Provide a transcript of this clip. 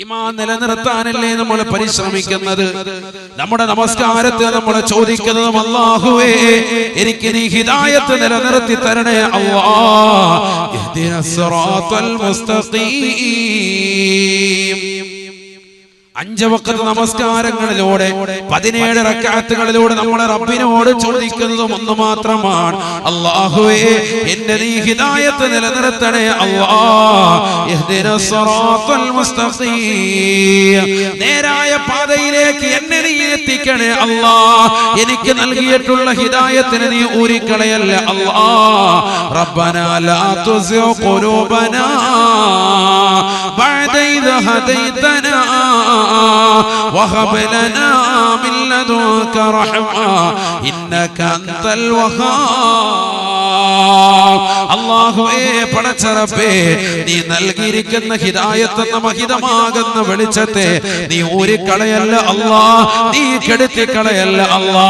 ഈമാൻ നിലനിർത്താനല്ലേ നമ്മൾ പരിശ്രമിക്കുന്നത്? നമ്മുടെ നമസ്കാരത്തെ നമ്മൾ ചോദിക്കുന്നത് അല്ലാഹുവേ എനിക്ക് നീ ഹിദായത്ത് നിലനിർത്തി തരണേ സിറാത്തൽ മുസ്തഖീം. അഞ്ച് വക്കത്ത് നമസ്കാരങ്ങളിലൂടെ പതിനേഴ് റക്കാത്തുകളിലൂടെ നമ്മുടെ റബ്ബിനോട് ചോദിക്കുന്നതും ഒന്ന് മാത്രമാണ്. അള്ളാഹുവേ എന്റെ നീ ഹിതായത്ത് നിലനിർത്തണേ നേരായ പാതയിലേക്ക് എന്നെ നീ എത്തിക്കണേ അള്ളാ എനിക്ക് നൽകിയിട്ടുള്ള ഹിതായത്തിന് നീ ഊരിക്കളയല്ല അള്ളാ റബ്ബന ലാ തുസിഉ وهب لنا من لدنك رحمة إنك أنت الوهاب അള്ളാഹുവേ പടച്ചറപ്പേ നീ നൽകിയിരിക്കുന്ന ഹിദായത്ത് എന്ന മഹിതമാകുന്ന വെളിച്ചത്തെ നീ ഊരിക്കളയല്ല അല്ലാ നീ കെടുത്തി കളയല്ല അല്ലാ